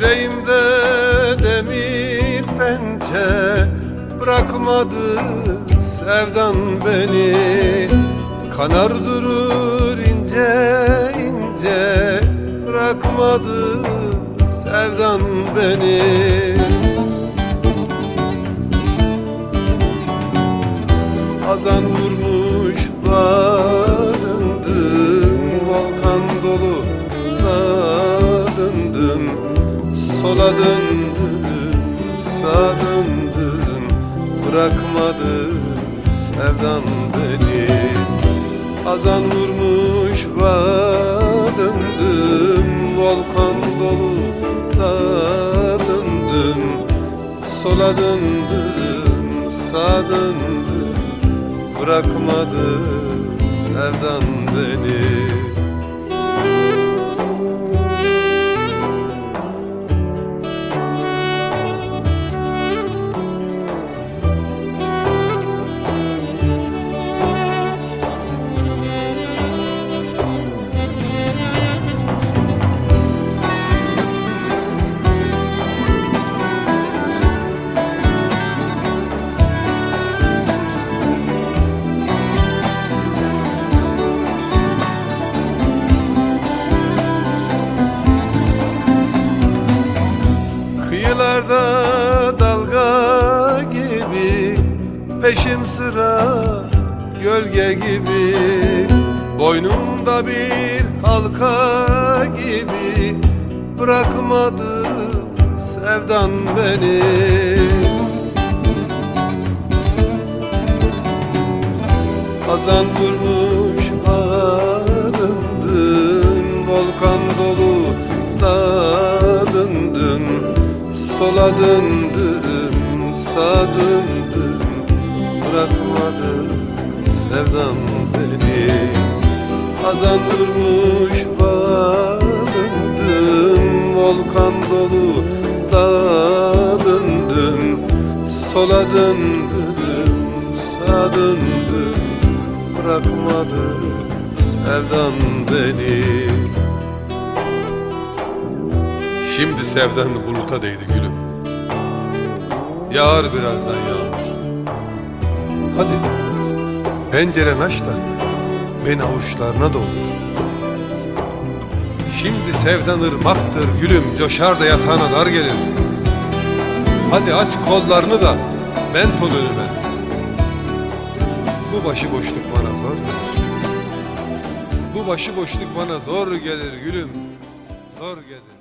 Yüreğimde demir pençe Bırakmadı sevdan beni. Kanar durur ince ince Bırakmadı sevdan beni. Azan vurma Sola döndüm, sağa döndüm Bırakmadı sevdan beni. Azan vurmuş döndüm Volkan dolu döndüm Sola döndüm, sağa döndüm Bırakmadı sevdan beni Kıyılarda dalga gibi Peşim sıra gölge gibi. Boynumda bir halka gibi Bırakmadı sevdan beni. Hazan vurmuş adımdım Volkan dolu dağdındım Sola döndüm, sağa döndüm Bırakmadı sevdan beni. Hazan vurmuş bağdındım Volkan dolu dağdındım Sola döndüm, sağa döndüm Bırakmadı sevdan beni Şimdi sevdan buluta değdi gülüm. Yağar birazdan yağmur. Hadi penceren aç da Beni avuçlarına doldur. Şimdi sevdan ırmaktır gülüm Coşar da yatağına dar gelir. Hadi aç kollarını da Bent ol önüme. Bu başıboşluk bana zor Bu başıboşluk bana zor gelir gülüm Zor gelir